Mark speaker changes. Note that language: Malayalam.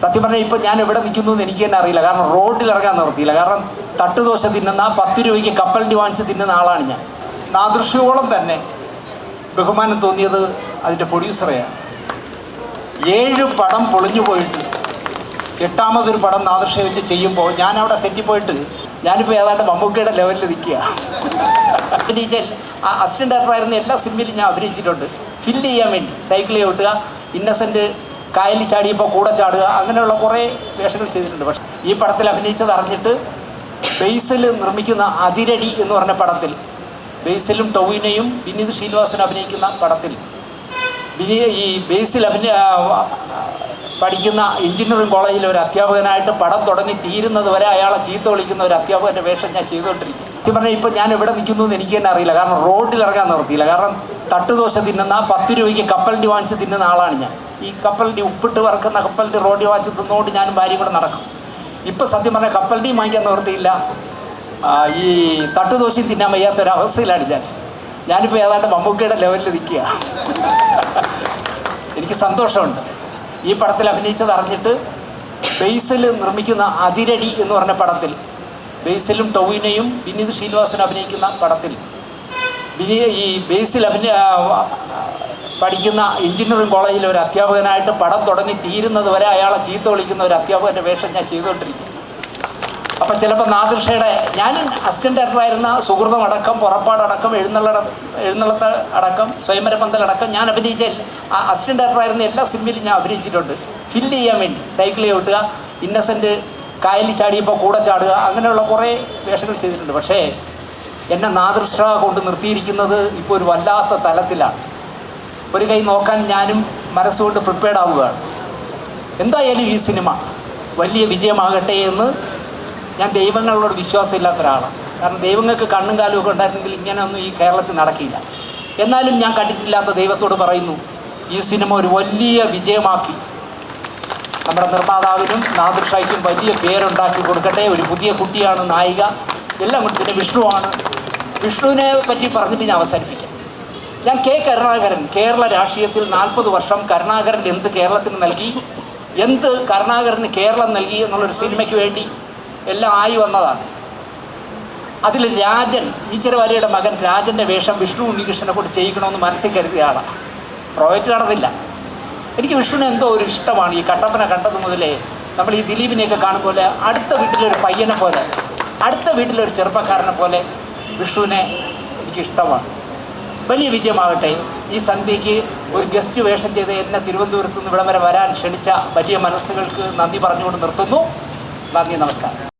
Speaker 1: സത്യം പറഞ്ഞാൽ ഇപ്പം ഞാൻ എവിടെ നിൽക്കുന്നു എന്ന് എനിക്ക് തന്നെ അറിയില്ല. കാരണം റോഡിൽ ഇറങ്ങാൻ നിർത്തിയില്ല. കാരണം തട്ടുദോശ തിന്നുന്ന പത്ത് രൂപയ്ക്ക് കപ്പലിന്റെ വാങ്ങിച്ച് തിന്നുന്ന ആളാണ് ഞാൻ. നാദൃശ്യോളം തന്നെ ബഹുമാനം തോന്നിയത് അതിന്റെ പ്രൊഡ്യൂസറെയാണ് ഏഴ് പടം പൊളിഞ്ഞു പോയിട്ട് എട്ടാമതൊരു പടം നാദൃശ്യ വെച്ച് ചെയ്യുമ്പോൾ ഞാൻ അവിടെ സെറ്റിൽ പോയിട്ട് ഞാനിപ്പോൾ ഏതാണ്ട് മമ്മൂക്കയുടെ ലെവലിൽ നിൽക്കുക ആ അസിസ്റ്റന്റ് ഡയറക്ടറായിരുന്ന എല്ലാ സിനിമയിലും ഞാൻ അഭിനയിച്ചിട്ടുണ്ട്. ഫില്ല് ചെയ്യാൻ വേണ്ടി. സൈക്കിൾ ചവിട്ടുക ഇന്നസെന്റ് കായലിൽ ചാടിയപ്പോൾ കൂടെ ചാടുക അങ്ങനെയുള്ള കുറേ വേഷങ്ങൾ ചെയ്തിട്ടുണ്ട്. പക്ഷേ ഈ പടത്തിൽ അഭിനയിച്ചത് അറിഞ്ഞിട്ട് ബേസിൽ നിർമ്മിക്കുന്ന അതിരടി എന്ന് പറഞ്ഞ പടത്തിൽ ബേസിലും ടൊവിനെയും വിനീത് ശ്രീനിവാസനും അഭിനയിക്കുന്ന പടത്തിൽ വിനീ ഈ ബേസിൽ അഭിനയ പഠിക്കുന്ന എഞ്ചിനീയറിംഗ് കോളേജിൽ ഒരു അധ്യാപകനായിട്ട് പടം തുടങ്ങി തീരുന്നത് വരെ അയാളെ ചീത്ത വിളിക്കുന്ന ഒരു അധ്യാപകന്റെ വേഷം ഞാൻ ചെയ്തുകൊണ്ടിരിക്കും സത്യം പറഞ്ഞാൽ ഇപ്പം ഞാൻ എവിടെ നിൽക്കുന്നു എന്ന് എനിക്ക് തന്നെ അറിയില്ല. കാരണം റോഡിൽ ഇറങ്ങാൻ നിർത്തിയില്ല കാരണം തട്ടുദോശ തിന്നുന്ന പത്ത് രൂപയ്ക്ക് കപ്പലിന്റെ വാങ്ങിച്ച് തിന്നുന്ന ആളാണ് ഞാൻ. ഈ കപ്പലിന്റെ ഉപ്പിട്ട് വറക്കുന്ന കപ്പലിന്റെ റോഡിൽ വാച്ച് തിന്നുകൊണ്ട് ഞാനും ഭാര്യയും കൂടെ നടക്കും. ഇപ്പം സത്യം പറഞ്ഞാൽ കപ്പലിന്റെയും വാങ്ങിക്കാൻ നിവർത്തിയില്ല ഈ തട്ടുദോശയും തിന്നാൻ വയ്യാത്തൊരവസ്ഥയിലാണ് ഞാൻ. ഞാനിപ്പോൾ ഏതാണ്ട് മമ്മൂക്കയുടെ ലെവലിൽ നിൽക്കുക. എനിക്ക് സന്തോഷമുണ്ട്. ഈ പടത്തിൽ അഭിനയിച്ചത് അറിഞ്ഞിട്ട് ബേസിൽ നിർമ്മിക്കുന്ന അതിരടി എന്ന് പറഞ്ഞ പടത്തിൽ ബേസിലും ടൊവിനയും വിനീത് ശ്രീനിവാസനും അഭിനയിക്കുന്ന പടത്തിൽ വിനീ ഈ ബേസിൽ അഭിനയ പഠിക്കുന്ന എഞ്ചിനീയറിംഗ് കോളേജിൽ ഒരു അധ്യാപകനായിട്ട് പടം തുടങ്ങി തീരുന്നത് വരെ അയാളെ ചീത്ത വിളിക്കുന്ന ഒരു അധ്യാപകന്റെ വേഷം ഞാൻ ചെയ്തുകൊണ്ടിരിക്കും അപ്പം ചിലപ്പോൾ നാദൃഷയുടെ ഞാൻ അസിസ്റ്റന്റ് ഡയറക്ടറായിരുന്ന സുഹൃതം അടക്കം പുറപ്പാടടക്കം എഴുന്നള്ളട എഴുന്നള്ളത്ത് അടക്കം സ്വയംവര അടക്കം ഞാൻ അഭിനയിച്ച അസിസ്റ്റന്റ് ഡയറക്ടറായിരുന്ന എല്ലാ സിനിമയിലും ഞാൻ അഭിനയിച്ചിട്ടുണ്ട്. ഫില്ല് ചെയ്യാൻ വേണ്ടി സൈക്കിൾ ചവിട്ടുക ഇന്നസെന്റ് കായലിൽ ചാടിയപ്പോൾ കൂടെ ചാടുക അങ്ങനെയുള്ള കുറേ വേഷങ്ങൾ ചെയ്തിട്ടുണ്ട്. പക്ഷേ എന്നെ നാദൃഷ കൊണ്ട് നിർത്തിയിരിക്കുന്നത് ഇപ്പോൾ ഒരു വല്ലാത്ത തലത്തിലാണ്. ഒരു കൈ നോക്കാൻ ഞാനും മനസ്സുകൊണ്ട് പ്രിപ്പയർഡ് ആവുകയാണ്. എന്തായാലും ഈ സിനിമ? വലിയ വിജയമാകട്ടെ എന്ന് ഞാൻ ദൈവങ്ങളോട് വിശ്വാസമില്ലാത്ത ഒരാളാണ് കാരണം ദൈവങ്ങൾക്ക് കണ്ണും കാലും ഒക്കെ ഉണ്ടായിരുന്നെങ്കിൽ ഇങ്ങനെയൊന്നും ഈ കേരളത്തിൽ നടക്കില്ല. എന്നാലും ഞാൻ കണ്ടിട്ടില്ലാത്ത ദൈവത്തോട് പറയുന്നു ഈ സിനിമ ഒരു വലിയ വിജയമാക്കി. നമ്മുടെ നിർമ്മാതാവിനും നാദൃഷയ്ക്കും വലിയ പേരുണ്ടാക്കി കൊടുക്കട്ടെ. ഒരു പുതിയ കുട്ടിയാണ് നായിക. എല്ലാം കൊണ്ട് പിന്നെ വിഷ്ണുവാണ്. വിഷ്ണുവിനെ പറ്റി പറഞ്ഞിട്ട് ഞാൻ അവസാനിപ്പിക്കാം. ഞാൻ കെ കരുണാകരൻ കേരള രാഷ്ട്രീയത്തിൽ നാൽപ്പത് വർഷം കരുണാകരൻ എന്ത് കേരളത്തിന് നൽകി എന്ത് കരുണാകരന് കേരളം നൽകി എന്നുള്ളൊരു സിനിമയ്ക്ക് വേണ്ടി എല്ലാം ആയി വന്നതാണ്. അതിൽ രാജൻ ഈച്ചരവാലിയുടെ മകൻ രാജന്റെ വേഷം വിഷ്ണു ഉണ്ണികൃഷ്ണനെ കൊണ്ട് ചെയ്യിക്കണമെന്ന് മനസ്സിൽ കരുതിയാണ്. പ്രോജക്റ്റ് നടന്നില്ല എനിക്ക് വിഷ്ണുവിന് എന്തോ ഒരു ഇഷ്ടമാണ്. ഈ കട്ടപ്പന കണ്ടത് മുതലേ നമ്മൾ ഈ ദിലീപിനെയൊക്കെ കാണുമ്പോൾ അടുത്ത വീട്ടിലൊരു പയ്യനെ പോലെ അടുത്ത വീട്ടിലൊരു ചെറുപ്പക്കാരനെ പോലെ വിഷുവിനെ എനിക്കിഷ്ടമാണ്. വലിയ വിജയമാകട്ടെ. ഈ സന്ധ്യയ്ക്ക് ഒരു ഗസ്റ്റ് വേഷം ചെയ്ത് എന്നെ തിരുവനന്തപുരത്ത് നിന്ന് ഇവിടം വരെ വരാൻ ക്ഷണിച്ച വലിയ മനസ്സുകൾക്ക് നന്ദി പറഞ്ഞുകൊണ്ട് നിർത്തുന്നു. നന്ദി നമസ്കാരം.